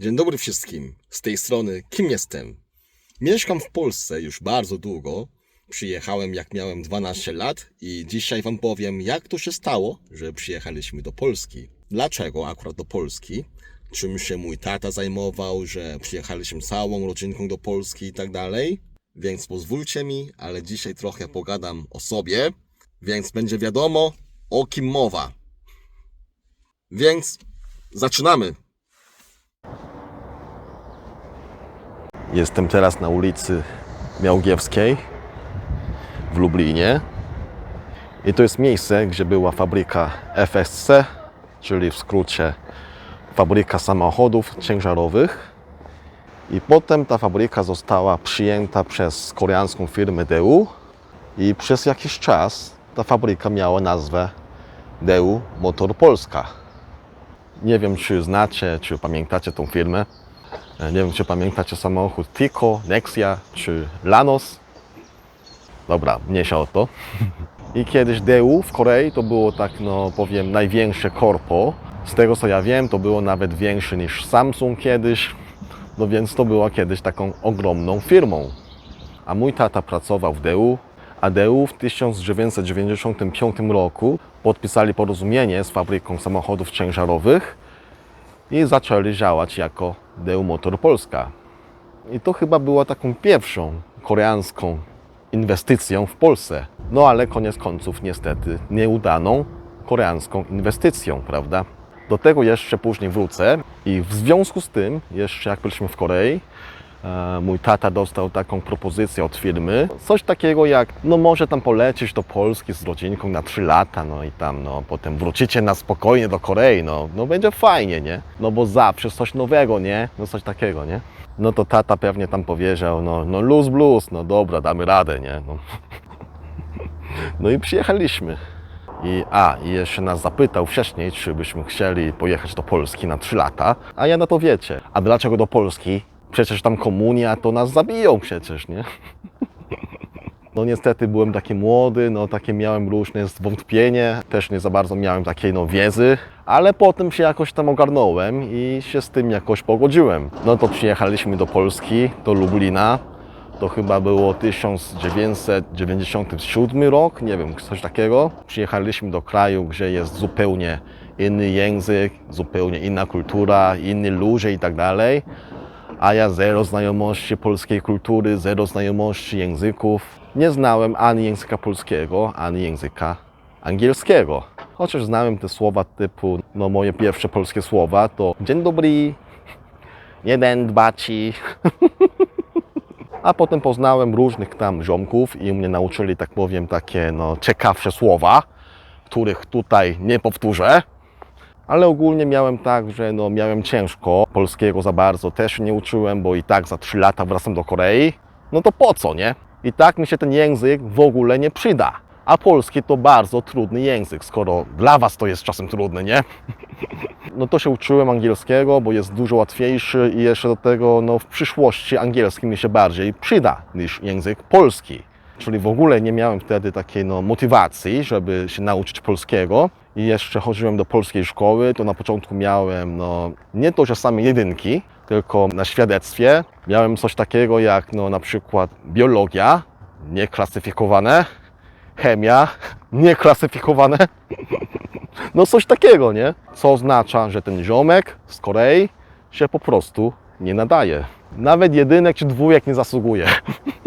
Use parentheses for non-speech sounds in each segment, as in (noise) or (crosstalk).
Dzień dobry wszystkim. Z tej strony kim jestem? Mieszkam w Polsce już bardzo długo. Przyjechałem jak miałem 12 lat i dzisiaj wam powiem jak to się stało, że przyjechaliśmy do Polski. Dlaczego akurat do Polski? Czym się mój tata zajmował, że przyjechaliśmy całą rodzinką do Polski i tak dalej? Więc pozwólcie mi, ale dzisiaj trochę pogadam o sobie, więc będzie wiadomo o kim mowa. Więc zaczynamy. Jestem teraz na ulicy Miałgiewskiej w Lublinie. I to jest miejsce, gdzie była fabryka FSC, czyli w skrócie fabryka samochodów ciężarowych. I potem ta fabryka została przyjęta przez koreańską firmę DEU i przez jakiś czas ta fabryka miała nazwę DEU Motor Polska. Nie wiem, czy znacie, czy pamiętacie tą firmę. E, Nie wiem, czy pamiętacie samochód Tico, Nexia czy Lanos. Dobra, mniejsza o to. (laughs) I kiedyś DEU w Korei to było tak, no powiem, największe korpo. Z tego co ja wiem, to było nawet większe niż Samsung kiedyś. No więc to była kiedyś taką ogromną firmą. A mój tata pracował w DEU, a DEU w 1995 roku podpisali porozumienie z fabryką samochodów ciężarowych i zaczęli działać jako DEU Motor Polska. I to chyba była taką pierwszą koreańską inwestycją w Polsce. No ale koniec końców niestety nieudaną koreańską inwestycją, prawda? Do tego jeszcze później wrócę i w związku z tym, jeszcze jak byliśmy w Korei, mój tata dostał taką propozycję od firmy, coś takiego jak, no może tam polecieć do Polski z rodzinką na 3 lata, no i tam, no potem wrócicie na spokojnie do Korei, no, no będzie fajnie, nie? No bo zawsze coś nowego, nie? No coś takiego, nie? No to tata pewnie tam powiedział, no, no luz blues, no dobra, damy radę, nie? No, (laughs) no i przyjechaliśmy. I, a, i jeszcze nas zapytał wcześniej, czy byśmy chcieli pojechać do Polski na 3 lata, a ja na to wiecie. A dlaczego do Polski? Przecież tam komunia, to nas zabiją przecież, nie? No niestety byłem taki młody, no takie miałem różne zwątpienie, też nie za bardzo miałem takiej no wiedzy, ale potem się jakoś tam ogarnąłem i się z tym jakoś pogodziłem. No to przyjechaliśmy do Polski, do Lublina, to chyba było 1997 rok, nie wiem, coś takiego. Przyjechaliśmy do kraju, gdzie jest zupełnie inny język, zupełnie inna kultura, inni ludzie i tak dalej. A ja zero znajomości polskiej kultury, zero znajomości języków. Nie znałem ani języka polskiego, ani języka angielskiego. Chociaż znałem te słowa typu, no moje pierwsze polskie słowa to dzień dobry, jeden, dwa, ci. (laughs) A potem poznałem różnych tam ziomków i mnie nauczyli, tak powiem, takie no, ciekawsze słowa, których tutaj nie powtórzę. Ale ogólnie miałem tak, że no, miałem ciężko. Polskiego za bardzo też nie uczyłem, bo i tak za 3 lata wracam do Korei. No to po co, nie? I tak mi się ten język w ogóle nie przyda. A polski to bardzo trudny język, skoro dla Was to jest czasem trudny, nie? (laughs) No to się uczyłem angielskiego, bo jest dużo łatwiejszy i jeszcze do tego no, w przyszłości angielski mi się bardziej przyda niż język polski. Czyli w ogóle nie miałem wtedy takiej no, motywacji, żeby się nauczyć polskiego. I jeszcze chodziłem do polskiej szkoły, to na początku miałem no, nie to, same jedynki, tylko na świadectwie miałem coś takiego jak no, na przykład biologia, nieklasyfikowane, chemia, nieklasyfikowane. (laughs) No coś takiego, nie? Co oznacza, że ten ziomek z Korei się po prostu nie nadaje. Nawet jedynek czy dwójek nie zasługuje. (laughs)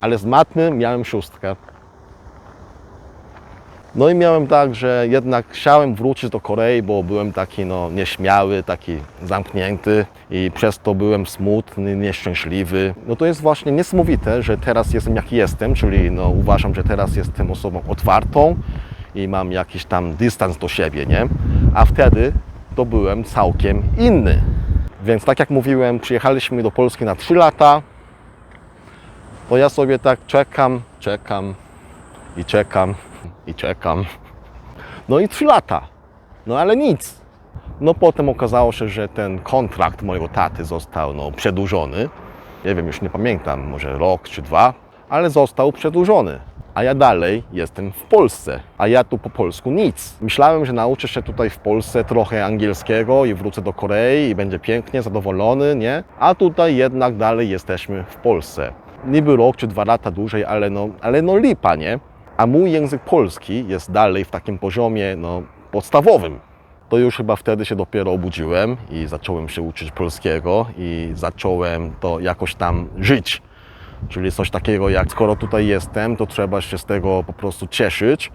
Ale z matmy miałem szóstkę. No i miałem tak, że jednak chciałem wrócić do Korei, bo byłem taki no, nieśmiały, taki zamknięty i przez to byłem smutny, nieszczęśliwy. No to jest właśnie niesamowite, że teraz jestem jaki jestem, czyli no, uważam, że teraz jestem osobą otwartą i mam jakiś tam dystans do siebie, nie? A wtedy to byłem całkiem inny. Więc tak jak mówiłem, przyjechaliśmy do Polski na 3 lata. To ja sobie tak czekam, czekam i czekam i czekam. No i 3 lata. No ale nic. No potem okazało się, że ten kontrakt mojego taty został no, przedłużony. Nie wiem, już nie pamiętam, może rok czy dwa, ale został przedłużony. a ja dalej jestem w Polsce, a ja tu po polsku nic. Myślałem, że nauczę się tutaj w Polsce trochę angielskiego i wrócę do Korei i będzie pięknie, zadowolony, nie? A tutaj jednak dalej jesteśmy w Polsce. Niby rok czy dwa lata dłużej, ale no, ale no lipa, nie? A mój język polski jest dalej w takim poziomie, no, podstawowym. To już chyba wtedy się dopiero obudziłem i zacząłem się uczyć polskiego i zacząłem to jakoś tam żyć. Czyli coś takiego jak skoro tutaj jestem, to trzeba się z tego po prostu cieszyć,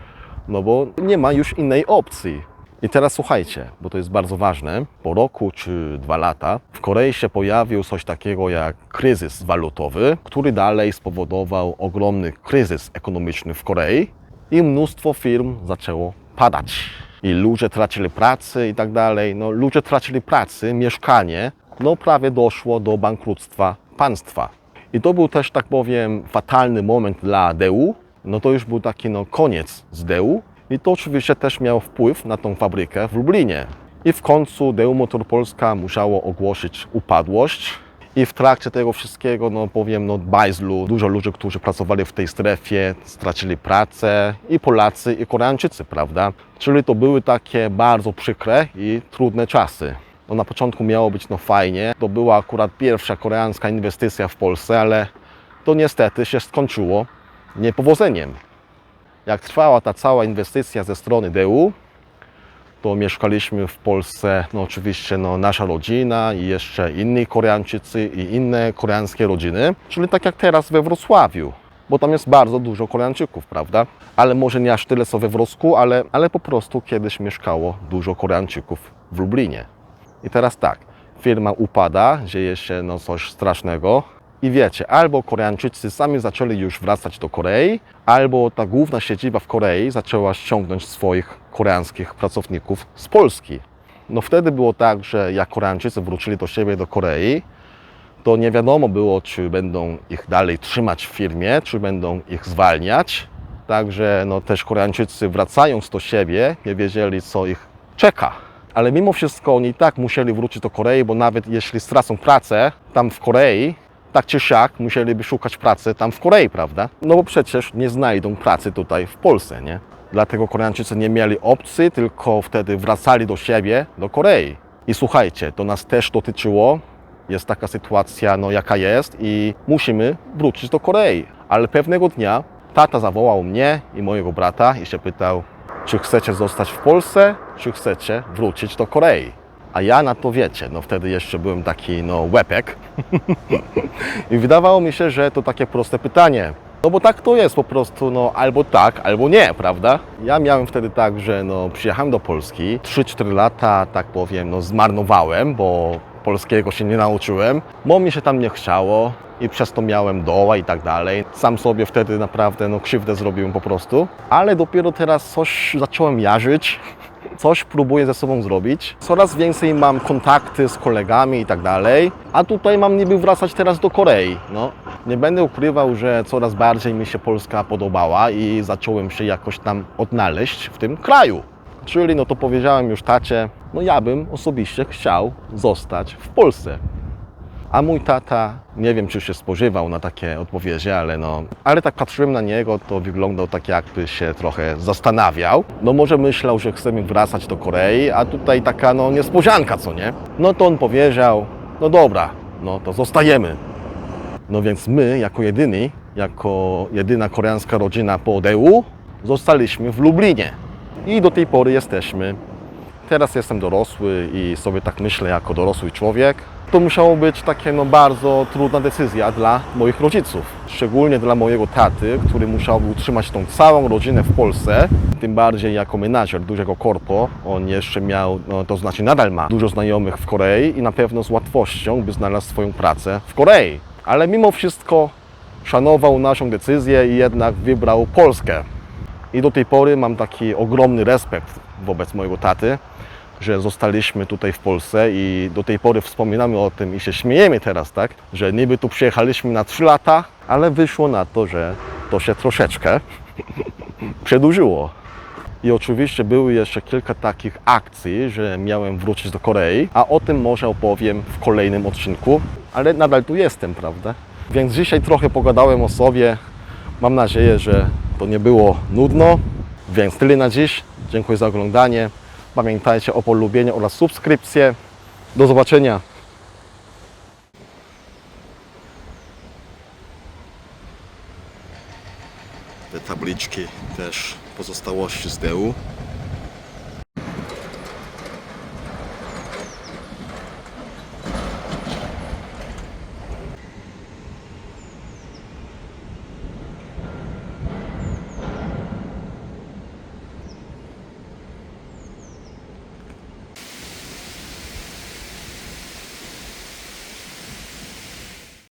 no bo nie ma już innej opcji. I teraz słuchajcie, bo to jest bardzo ważne. Po roku czy dwa lata w Korei się pojawił coś takiego jak kryzys walutowy, który dalej spowodował ogromny kryzys ekonomiczny w Korei i mnóstwo firm zaczęło padać. I ludzie tracili pracę i tak dalej. No, ludzie tracili pracę, mieszkanie, no prawie doszło do bankructwa państwa. I to był też, tak powiem, fatalny moment dla DEU. No to już był taki no, koniec z DEU. I to oczywiście też miało wpływ na tą fabrykę w Lublinie. I w końcu DEU Motor Polska musiało ogłosić upadłość. I w trakcie tego wszystkiego, no powiem, no bajzlu, dużo ludzi, którzy pracowali w tej strefie, stracili pracę i Polacy, i Koreańczycy, prawda? Czyli to były takie bardzo przykre i trudne czasy. No na początku miało być no fajnie, to była akurat pierwsza koreańska inwestycja w Polsce, ale to niestety się skończyło niepowodzeniem. Jak trwała ta cała inwestycja ze strony DEU, to mieszkaliśmy w Polsce, no oczywiście no, nasza rodzina i jeszcze inni Koreańczycy i inne koreańskie rodziny, czyli tak jak teraz we Wrocławiu, bo tam jest bardzo dużo Koreańczyków, prawda? Ale może nie aż tyle co we Wrocku, ale, ale po prostu kiedyś mieszkało dużo Koreańczyków w Lublinie. I teraz tak, firma upada, dzieje się no coś strasznego, i wiecie, albo Koreańczycy sami zaczęli już wracać do Korei, albo ta główna siedziba w Korei zaczęła ściągnąć swoich koreańskich pracowników z Polski. No wtedy było tak, że jak Koreańczycy wrócili do siebie do Korei, to nie wiadomo było, czy będą ich dalej trzymać w firmie, czy będą ich zwalniać. Także no, też Koreańczycy wracając do siebie nie wiedzieli, co ich czeka. Ale mimo wszystko oni i tak musieli wrócić do Korei, bo nawet jeśli stracą pracę tam w Korei, tak czy siak musieliby szukać pracy tam w Korei, prawda? No bo przecież nie znajdą pracy tutaj w Polsce, nie? Dlatego Koreańczycy nie mieli opcji, tylko wtedy wracali do siebie, do Korei. I słuchajcie, to nas też dotyczyło. Jest taka sytuacja, no jaka jest i musimy wrócić do Korei. Ale pewnego dnia tata zawołał mnie i mojego brata i się pytał, czy chcecie zostać w Polsce, czy chcecie wrócić do Korei. A ja na to wiecie, no wtedy jeszcze byłem taki no łepek (laughs) i wydawało mi się, że to takie proste pytanie. No bo tak to jest po prostu, no albo tak, albo nie, prawda? Ja miałem wtedy tak, że no przyjechałem do Polski, 3-4 lata, tak powiem, no zmarnowałem, bo polskiego się nie nauczyłem, bo mi się tam nie chciało i przez to miałem doła i tak dalej. Sam sobie wtedy naprawdę no krzywdę zrobiłem po prostu, ale dopiero teraz coś zacząłem jarzyć, (laughs) coś próbuję ze sobą zrobić. Coraz więcej mam kontakty z kolegami i tak dalej, a tutaj mam niby wracać teraz do Korei. No, nie będę ukrywał, że coraz bardziej mi się Polska podobała i zacząłem się jakoś tam odnaleźć w tym kraju. Czyli no to powiedziałem już tacie, no ja bym osobiście chciał zostać w Polsce. A mój tata, nie wiem czy się spożywał na takie odpowiedzi, ale no, ale tak patrzyłem na niego, to wyglądał tak jakby się trochę zastanawiał. No może myślał, że chcemy wracać do Korei, a tutaj taka no niespodzianka, co nie? No to on powiedział, no dobra, no to zostajemy. No więc my, jako jedyni, jako jedyna koreańska rodzina po DEU, zostaliśmy w Lublinie. I do tej pory jesteśmy. Teraz jestem dorosły i sobie tak myślę jako dorosły człowiek. To musiało być takie no, bardzo trudna decyzja dla moich rodziców. Szczególnie dla mojego taty, który musiał utrzymać tą całą rodzinę w Polsce. Tym bardziej jako menadżer dużego korpo. On jeszcze miał, no, to znaczy nadal ma dużo znajomych w Korei i na pewno z łatwością by znalazł swoją pracę w Korei. Ale mimo wszystko szanował naszą decyzję i jednak wybrał Polskę. I do tej pory mam taki ogromny respekt wobec mojego taty, że zostaliśmy tutaj w Polsce i do tej pory wspominamy o tym i się śmiejemy teraz, tak? Że niby tu przyjechaliśmy na 3 lata, ale wyszło na to, że to się troszeczkę (laughs) przedłużyło. I oczywiście były jeszcze kilka takich akcji, że miałem wrócić do Korei, a o tym może opowiem w kolejnym odcinku, ale nadal tu jestem, prawda? Więc dzisiaj trochę pogadałem o sobie. Mam nadzieję, że to nie było nudno. Więc tyle na dziś. Dziękuję za oglądanie. Pamiętajcie o polubieniu oraz subskrypcję. Do zobaczenia. Te tabliczki też pozostałości z tyłu.